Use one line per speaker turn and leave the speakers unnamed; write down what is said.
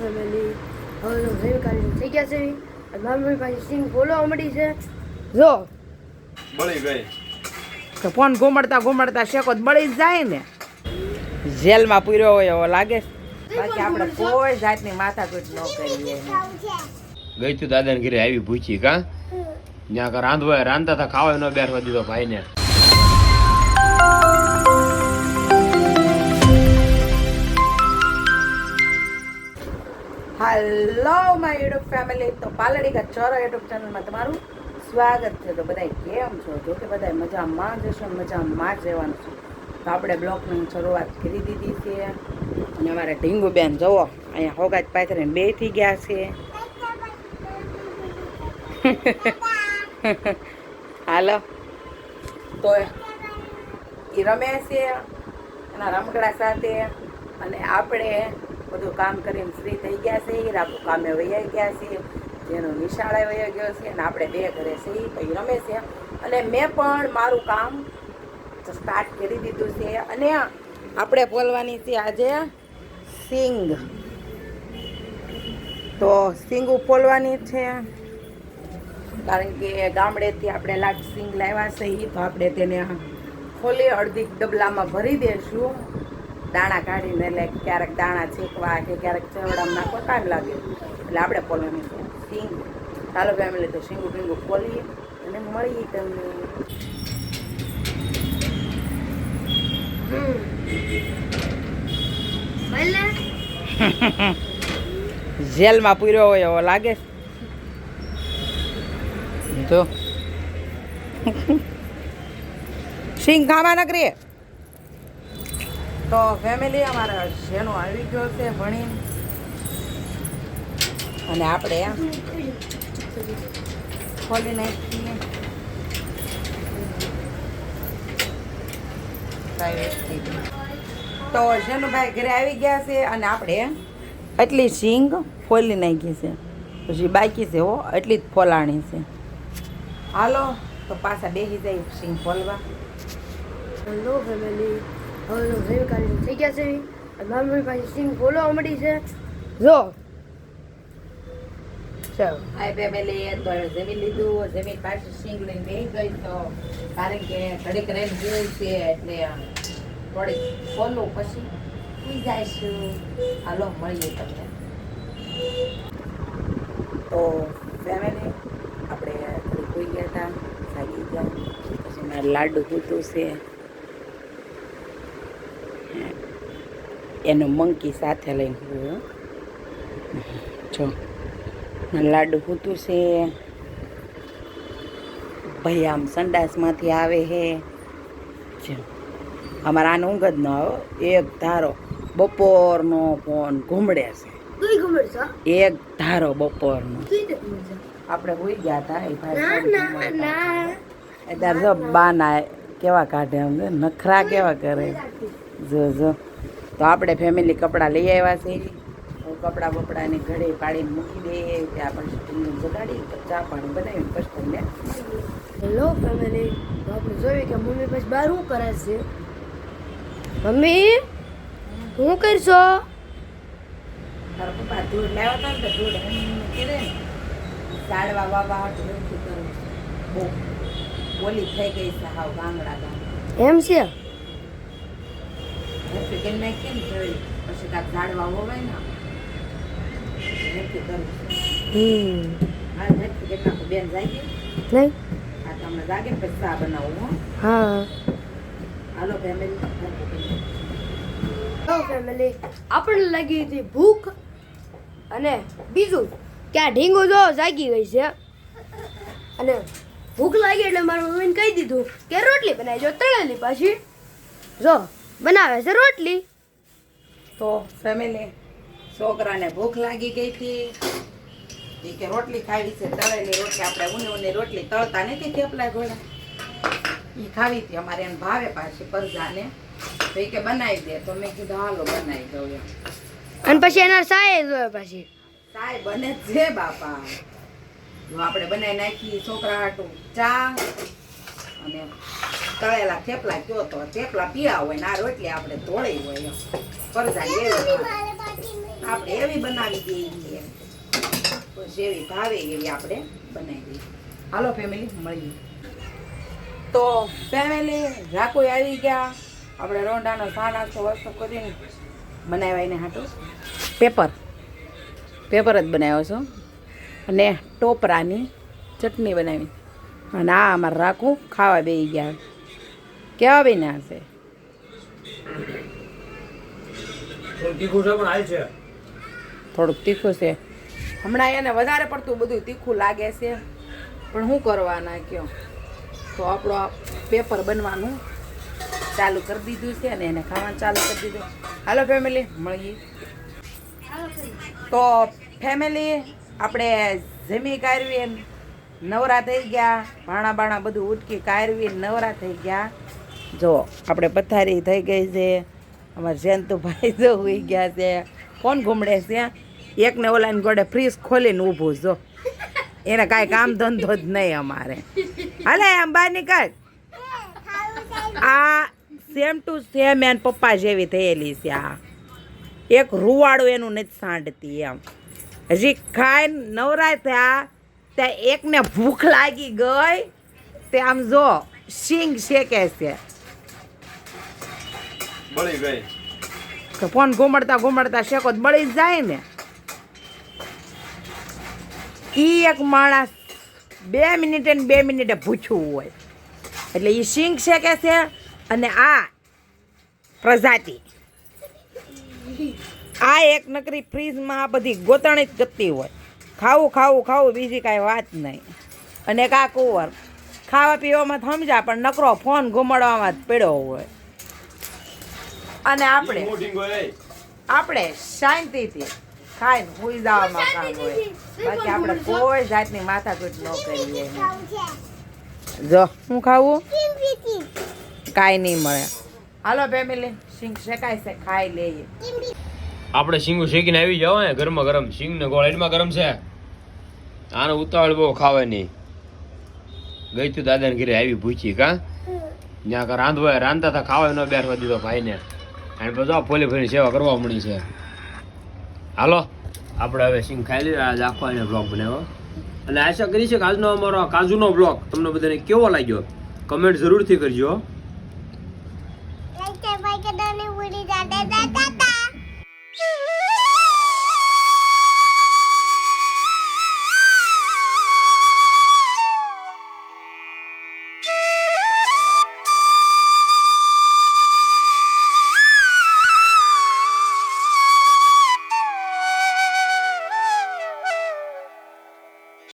Family. હવે ઘરે કાઢી થઈ ગયા છે. અને મારી પાછી સિંગ બોલવા મળી છે. જો.
બળી ગઈ.
તો ફોન ઘુમડતા ઘુમડતા શેકો મળી બળી જ જાય ને. જેલમાં પૂર્યો હોય એવો લાગે. બાકી આપણે કોઈ જાતની માથાકૂટ ન કરીએ.
ગઈ તું દાદાને ઘરે આવી પૂછી કા? જ્યાં કા રાંધવા રાંધતા હતા ખાવા ન બેસવા દીધો ભાઈને.
હાલો માય યુટ્યુબ ફેમિલી તો પાલડી કા ચોરો યુટ્યુબ ચેનલમાં તમારું સ્વાગત છે. તો બધા કેમ છો? જો કે બધા મજામાં જશો મજામાં જ રહેવાનું છે. તો આપણે બ્લોગની શરૂઆત કરી દીધી છે. અને અમારે ઢીંગુ બેન જુઓ, અહીંયા હોગાજ પાથરીને બે થઈ ગયા છે. હાલો. તો એ રમે છે એના રમકડા સાથે. અને આપણે બધું કામ કરીને ફ્રી થઈ ગયા છે રાબુ કામે વૈયા ગયા છે, જેનો નિશાળે વયો ગયો છે, અને આપણે બે ઘરે છે પછી રમે છે. અને મેં પણ મારું કામ સ્ટાર્ટ કરી દીધું છે. અને આપણે બોલવાની છે આજે સિંગ. તો સિંગ ફોલવાની છે. કારણ કે ગામડેથી આપણે લાટ સિંગ લાવ્યા છે તો આપણે તેને ખોલી અડધી ડબલામાં ભરી દઈશું દાણા કાઢીને એટલે ક્યારેક દાણા છેકવા કે ક્યારેક ચવડામાં નાખવા ટાઈમ લાગે. એટલે આપણે પોલવાની છે. સિંગ. ચાલો ફેમિલી તો સિંગું ભીંગું પોલીએ અને મળીએ તમને. જેલમાં પૂર્યો હોય એવો લાગે. જો. તો સિંગ ખાવા નકરી. તો ફેમિલી અમારા શેનો આવી ગયો છે ભણી અને આપણે ખોલી નાખીએ. તો શેનુભાઈ ઘરે આવી ગયા છે અને આપણે એટલી સિંગ ફોલી નાખી છે. પછી બાકી છે હો, એટલી જ ફોલાણી છે. હાલો, તો પાછા બેસી જાય સિંગ ફોલવા
હેલો ફેમિલી હવે ઘરે થઈ ગયા છે. મારી મમ્મી સિંગ બોલવા મળી છે. જો. ચાલો.
હાય ફેમિલી તો જમી લીધું. જમીન પાસે સિંગ લઈને બેસી ગઈ તો કારણ કે ઘડીક રહીને જોયું છે એટલે થોડીક ખોલું પછી સુઈ જઈશું. હાલો મળીએ તમને. તો ફેમિલી આપણે કોઈ સુઈ ગયા હતા. જાગી ગયા. પછી મારે લાડુ કૂતું છે. એનું મંકી સાથે લઈને ગયો જો લાડુ હૂતું છે. ભાઈ આમ સંડાસમાંથી આવે હે. જો અમારે આને ઊંઘ જ ન આવ્યો એક ધારો બપોરનો ફોન ઘૂમડે છે. એક ધારો બપોરનો. આપણે હોઈ ગયા હતા. એ ભાઈ જો બાના કેવા કાઢે અમને નખરા કેવા કરે. જો જો. તો આપણે ફેમિલી કપડાં લઈ આવ્યા છે. તો કપડાં બપડાની ઘડે પાડીને મૂકી દઈએ ત્યાં પછી સ્ટીલને જગાડી ચા પાણી બનાવીને પછી તમને
હેલો ફેમિલી તો આપણે જોયું કે મમ્મી પછી બહાર શું કરે છે? મમ્મી શું કરશો?
તારા પપ્પા ધૂળ લેવા હતા ને તો ધૂળ કીધે ને ઝાડવા વાવા બહુ બોલી થઈ ગઈ છે હાવ ગામડા ગામ
એમ છે?
નથી કરી નાખીએ ને જોઈ પછી કાંક ઝાડવા હોય ને નક્કી કરવું હા નક્કી કરી નાખું બેન જાગી?
નહીં
આ તમને જાગે ને પછી ચા બનાવું હો.
હા.
હાલો ફેમિલી
ફેમિલી આપણને લાગી હતી ભૂખ અને બીજું કે આ ઢીંગો જો જાગી ગઈ છે. અને ભૂખ લાગી એટલે મારા મમ્મીને કહી દીધું કે રોટલી બનાવી જો તળેલી પાછી. જો. બનાવે છે રોટલી?
તો ફેમિલી છોકરાને ભૂખ લાગી ગઈ હતી. એ કે રોટલી ખાવી છે તળેલી રોટલી. આપણે ઊની ઊની રોટલી તળતા નથી થેપલા ઘોડા. એ ખાવી હતી અમારે એને ભાવે પાછી પરજાને. તો એ કે બનાવી દે. તો મેં કીધું હાલો બનાવી દઉં એમ.
અને પછી એના સાય જોયો પાછી.
ચાય બને છે બાપા. જો આપણે બનાવી નાખી છોકરા હાટું ચા અને તળેલા થેપલા કયો તો થેપલા પીળા હોય ને રોટલી આપણે તોળી હોય એવી આપણે એવી બનાવી દઈએ જેવી ભાવે એવી આપણે બનાવી દઈએ. હાલો ફેમિલી મળીએ. તો ફેમિલી રાખો આવી ગયા. આપણે રોંડાનો સાન આખો વસ્તુ કરીને બનાવ્યા એને હાટું. પેપર. પેપર જ બનાવ્યો છો. અને ટોપરાની ચટણી બનાવી. અને આ અમારે રાખું ખાવા બેસી ગયા. કેવા બેન હશે થોડુંક તીખું છે. હમણાં એને વધારે પડતું બધું તીખું લાગે છે. પણ શું કરવાના કયો? તો આપણો પેપર બનવાનું ચાલુ કરી દીધું છે અને એને ખાવાનું ચાલુ કરી દીધું. હાલો ફેમિલી મળીએ. તો ફેમિલી આપણે જમી કાઢવી નવરા થઈ ગયા. ભાણા બાણા બધું ઉટકી કાઢવી નવરા થઈ ગયા. જો, આપણે પથારી થઈ ગઈ છે. અમારા જયંતુભાઈ જો હોઈ ગયા છે. કોણ ઘૂમડે છે? એકને ઓલાની ગોડે ફ્રીજ ખોલીને ઊભું જો. એને કાંઈ કામ ધંધો જ નહીં અમારે. હાલે, આમ બહાર નીકળ. આ સેમ ટુ સેમ એન પપ્પા જેવી થયેલી છે આ. એક રૂવાડું એનું નથી સાંડતી એમ. હજી ખાઈને નવરાય થયા, ત્યાં એકને ભૂખ લાગી ગઈ તે આમ જો સિંગ શેકે છે.
બળી ગઈ.
તો ફોન ઘુમડતા ઘુમડતા શેકો બળી જાય ને. ઈ એક માણસ બે મિનિટે બે મિનિટે પૂછવું હોય. એટલે એ સિંગ શેકે છે અને આ પ્રજાતિ. આ એક નકરી ફ્રીજમાં આ બધી ગોતણી જ કરતી હોય. ખાવું ખાવું ખાવું, બીજી કાંઈ વાત નહીં. અને એક કુંવર ખાવા પીવામાં સમજા, પણ નકરો ફોન ઘુમાડવામાં જ પડ્યો હોય. અને આપણે આપણે શાંતિથી ખાઈને સુઈ જવામાં કામ હોય. બાકી આપણે કોઈ જાતની માથાકૂટ ન કરીએ જો. હું ખાવું? કાંઈ નહીં મળે. હાલો ફેમિલી સિંગ શેકાય છે ખાઈ લઈએ.
આપણે શીંગું શેકીને આવી જાવ ને ગરમા ગરમ. સિંગ ને ગોળ એમાં ગરમ છે. આનો ઉતાવળ બહુ ખાવે નહીં ગઈ તું દાદાને ઘરે આવી પૂછી કા? ત્યાં કા રાંધવા રાંધતા હતા ખાવાય ન બેસવા દીધો ભાઈને. અને બધા ફોલી ફોલી સેવા કરવા મળી છે. હાલો. આપણે હવે સિંગ ખાઈ લઈએ. આજ આખો એને બ્લોગ બનાવ્યો. અને આશા કરી છે કે આજનો અમારો કાજુનો બ્લોગ તમને બધાને કેવો લાગ્યો? કમેન્ટ જરૂરથી કરજો.